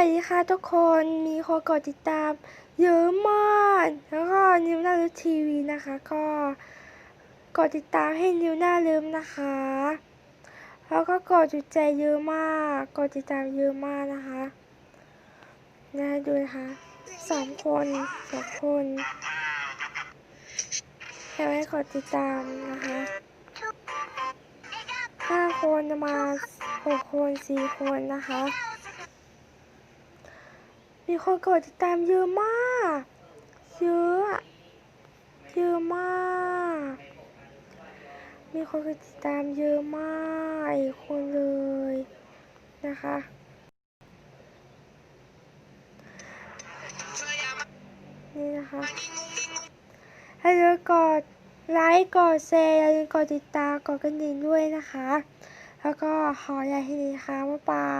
นะคะทุกคนมีคนกดติดตาม เยอะมาก แล้วก็นิวหน้าลืมทีวีนะคะ ก็กดติดตามให้นิวหน้าลืมนะคะ แล้วก็กดจุดใจเยอะมากกดติดตามเยอะมากนะคะนะดูนะคะสองคนสองคนอยากให้กดติดตามนะคะห้าคนมาหกคนสี่คนนะคะ มีคนกดติดตามเยอะมาก เยอะเยอะมาก มีคนกดติดตามเยอะมากอีกคนเลยนะคะนี่นะคะถ้าลืมกดไลค์กดแชร์อย่าลืมกดติดตามกดกระดิ่งด้วยนะคะ แล้วก็ขออย่าให้ดีค่ะบ๊ายบาย